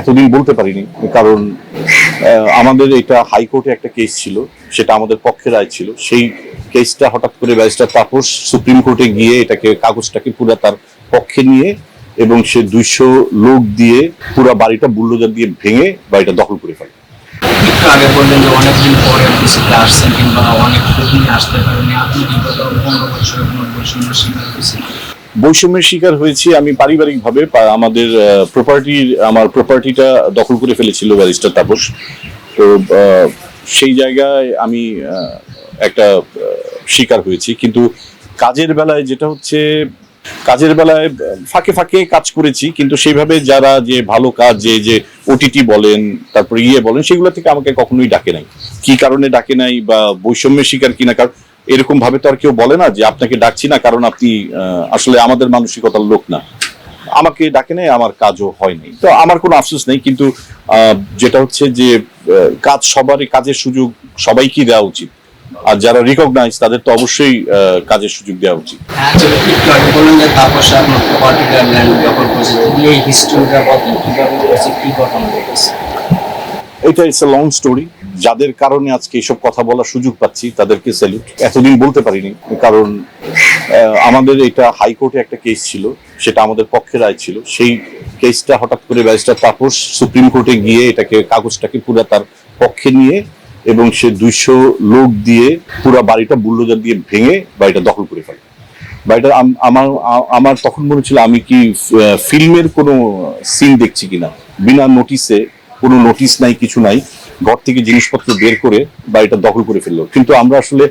এতদিন বলতে পারিনি, কারণ আমাদের এটা হাইকোর্টে একটা কেস ছিল, সেটা আমাদের পক্ষে রায় ছিল। সেই কেসটা হঠাৎ করে ব্যারিস্টার তাপস সুপ্রিম কোর্টে গিয়ে এটাকে, কাগজটাকে পুরো তার পক্ষে নিয়ে এবং সে দুইশো লোক দিয়ে পুরো বাড়িটা বুল্ডোজার দিয়ে ভেঙে বাড়িটা দখল করে ফেলে। আগে বললেন যে অনেকদিন পরে বৈষম্যের শিকার হয়েছি আমি পারিবারিকভাবে আমাদের প্রপার্টি আমার প্রপার্টিটা দখল করে ফেলেছিল ব্যারিস্টার তাপস। তো সেই জায়গায় আমি একটা শিকার হয়েছি। কিন্তু কাজের বেলায় যেটা হচ্ছে, কাজের বেলায় ফাঁকে ফাঁকে কাজ করেছি। কিন্তু সেইভাবে যারা যে ভালো কাজ, যে যে ওটিটি বলেন, তারপরে ইয়ে বলেন, সেগুলো থেকে আমাকে কখনোই ডাকে নাই। কি কারণে ডাকে নাই বা বৈষম্যের শিকার কিনা, কারণ এরকম ভাবে তো আর কেউ বলে না যে আপনাকে ডাকছি না, কারণ আপনি আসলে আমাদের মানসিকতার লোক না। আমাকে ডাকে নাই, আমার কাজও হয়নি তো আমার কোনো আফসোস নেই, কিন্তু যেটা হচ্ছে যে কাজ সবারই কাজের সুযোগ সবাইকে দেওয়া উচিত। আর যারা রিকগনাইজ তাদের তো অবশ্যই কাজের সুযোগ দেওয়া উচিত। হ্যাঁ এই এটা ইটস এ লং স্টোরি যাদের কারণে আজকে এসব কথা বলার সুযোগ পাচ্ছি, তাদেরকে স্যালুট এতদিন বলতে পারিনি, কারণ আমাদের এটা হাইকোর্টে একটা কেস ছিল, সেটা আমাদের পক্ষে রায় ছিল। সেই কেসটা হঠাৎ করে ব্যারিস্টার তাপস সুপ্রিম কোর্টে গিয়ে এটাকে, কাগজটাকে পুরো তার পক্ষে নিয়ে এবং সে দুইশো লোক দিয়ে পুরো বাড়িটা বুল্ডোজার দিয়ে ভেঙে বাড়িটা দখল করে ফেলে। বাড়িটা আমার আমার তখন মনে ছিল আমি কি ফিল্মের কোনো সিন দেখছি কিনা। বিনা নোটিসে কোনো নোটিশ নাই, কিছু নাই, ঘর থেকে জিনিসপত্র বের করে বাড়িটা দখল করে ফেলল। কিন্তু আমরা আসলে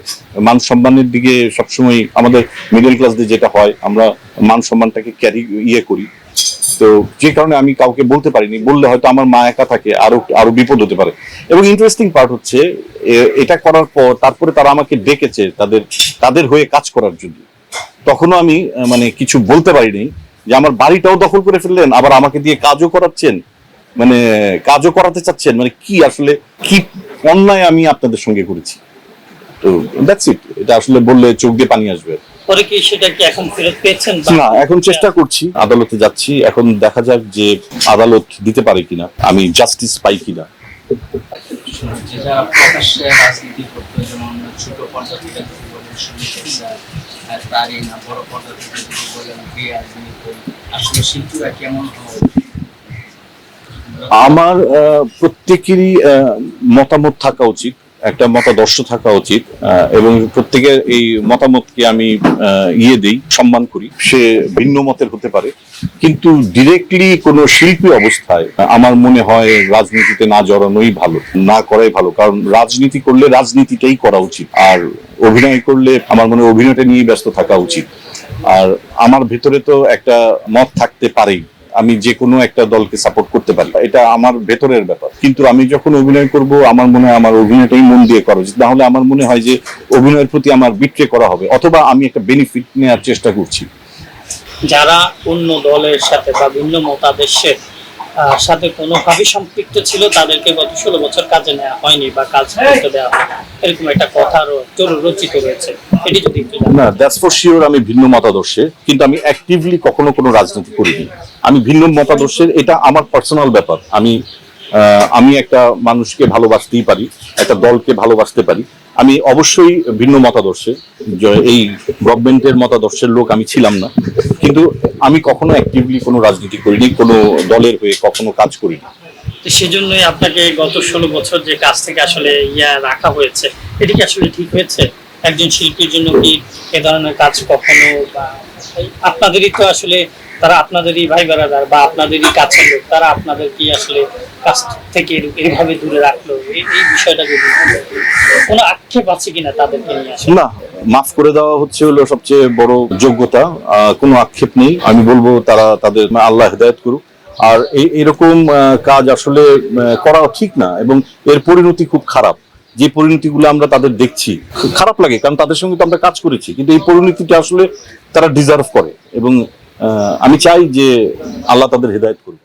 মান সম্মানের দিকে সবসময় আমাদের মিডল ক্লাসদের যেটা হয়, আমরা মান সম্মানটাকে ক্যারি ইয়ে করি। তো যে কারণে আমি কাউকে বলতে পারিনি, বললে হয়তো আমার মা একা থাকে, আরও আরও বিপদ হতে পারে। এবং ইন্টারেস্টিং পার্ট হচ্ছে এটা করার পর তারপরে তারা আমাকে ডেকেছে তাদের তাদের হয়ে কাজ করার জন্য। তখনও আমি মানে কিছু বলতে পারিনি যে আমার বাড়িটাও দখল করে ফেললেন, আবার আমাকে দিয়ে কাজও করাচ্ছেন। মানে কাজও করাতে চাচ্ছেন মানে কি আসলে কি অন্যায় আমি আপনাদের সঙ্গে করেছি? তো দ্যাটস ইট এটা আসলে বললে চোখ দিয়ে পানি আসবে। পরে কি সেটা কি এখন ফেরত পেয়েছেন না এখন চেষ্টা করছি। আদালতে যাচ্ছি। এখন দেখা যাক যে আদালত দিতে পারে কিনা। আমি জাস্টিস পাই কিনা। তারই না বড় পর্দা থেকে বলেন আসলে শিল্পীরা কেমন উচিত? আমার প্রত্যেকেরই মতামত থাকা উচিত, একটা মতাদর্শ থাকা উচিত এবং প্রত্যেকের এই মতামতকে আমি ইয়ে দেই, সম্মান করি। সে ভিন্ন মতের হতে পারে। কিন্তু ডিরেক্টলি কোনো শিল্পী অবস্থায়, আমার মনে হয় রাজনীতিতে না জড়ানোই ভালো, না করাই ভালো। কারণ রাজনীতি করলে রাজনীতিটাই করা উচিত, আর অভিনয় করলে আমার মনে অভিনয়টা নিয়ে ব্যস্ত থাকা উচিত। আর আমার ভেতরে তো একটা মত থাকতে পারেই। আমি যে কোনো একটা দলকে সাপোর্ট করতে পারি। এটা আমার ভেতরের ব্যাপার। কিন্তু আমি যখন অভিনয় করব, আমার মনে হয় আমার অভিনয়টাই মন দিয়ে করা উচিত। নাহলে আমার মনে হয় যে অভিনয়ের প্রতি আমার বিক্রে করা হবে, অথবা আমি একটা বেনিফিট নেওয়ার চেষ্টা করছি। যারা অন্য দলের সাথে বা ভিন্ন মতাদেশের সাথে কোনোভাবে সম্পৃক্ত ছিল, তাদেরকে গত ষোলো বছর কাজে নেওয়া হয়নি বা কাজ করতে দেওয়া এরকম একটা কথা রচিত রয়েছে। আমি ভিন্ন মতাদর্শে, কিন্তু আমি অ্যাক্টিভলি কখনো কোনো রাজনীতি করিনি। আমি ভিন্ন মতাদর্শের, এটা আমার পার্সোনাল ব্যাপার। আমি আমি একটা মানুষকে ভালোবাসতেই পারি, একটা দলকে ভালোবাসতে পারি। আমি অবশ্যই ভিন্ন মতাদর্শে এই গভর্নমেন্টের মতাদর্শের লোক আমি ছিলাম না। কিন্তু আমি কখনো অ্যাক্টিভলি কোনো রাজনীতি করিনি, কোনো দলের হয়ে কখনো কাজ করিনি। তো সেজন্যই আপনাকে গত ষোলো বছর যে কাজ থেকে আসলে ইয়া রাখা হয়েছে, এটি কি আসলে ঠিক হয়েছে? একজন শিল্পীর জন্য কি এ ধরনের কাজ কখনো বা আপনাদেরই তো আসলে তারা আপনাদেরই ভাই বেড়াদার বা আপনাদেরই কাছের লোক, তারা আপনাদের কি আসলে কাজ থেকে এইভাবে দূরে রাখল? এই বিষয়টা যদি কোনো আক্ষেপ আছে কিনা তাদেরকে নিয়ে আসলে? না, মাফ করে দেওয়া হচ্ছে হলো সবচেয়ে বড় যোগ্যতা। কোনো আক্ষেপ নেই। আমি বলব তারা তাদের আল্লাহ হেদায়ত করুক। আর এরকম কাজ আসলে করা ঠিক না এবং এর পরিণতি খুব খারাপ। যে পরিণতিগুলো আমরা তাদের দেখছি খারাপ লাগে। কারণ তাদের সঙ্গে তো আমরা কাজ করেছি। কিন্তু এই পরিণতিটা আসলে তারা ডিজার্ভ করে এবং আমি চাই যে আল্লাহ তাদের হৃদায়ত করুক।